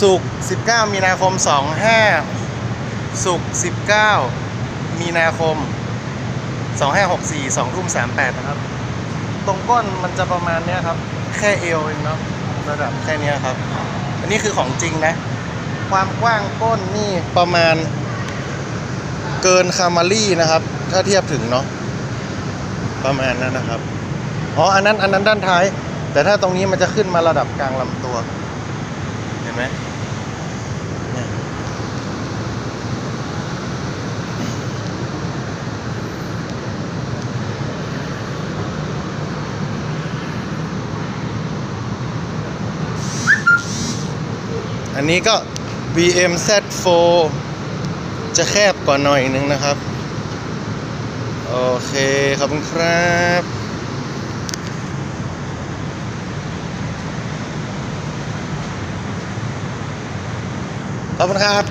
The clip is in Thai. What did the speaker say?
สุกร์19 มีนาคม 25 สุกร์19 มีนาคม 2564 2ทุ่ม38 นะครับ ตรงก้นมันจะประมาณเนี้ยครับ แค่เอวเองเนาะระดับแค่เนี้ยครับ อันนี้คือของจริงนะ ความกว้างก้นนี่ประมาณเกินคามารี่นะครับ ถ้าเทียบถึงเนาะประมาณนั้นนะครับ อ๋อ อันนั้น อันนั้นด้านท้าย แต่ถ้าตรงนี้มันจะขึ้นมาระดับกลางลำตัว ห็นไหมอันนี้ก็ BM Z4 จะแคบกว่าหน่อยนึงนะครับ โอเค ขอบคุณครับ ขอบคุณครับ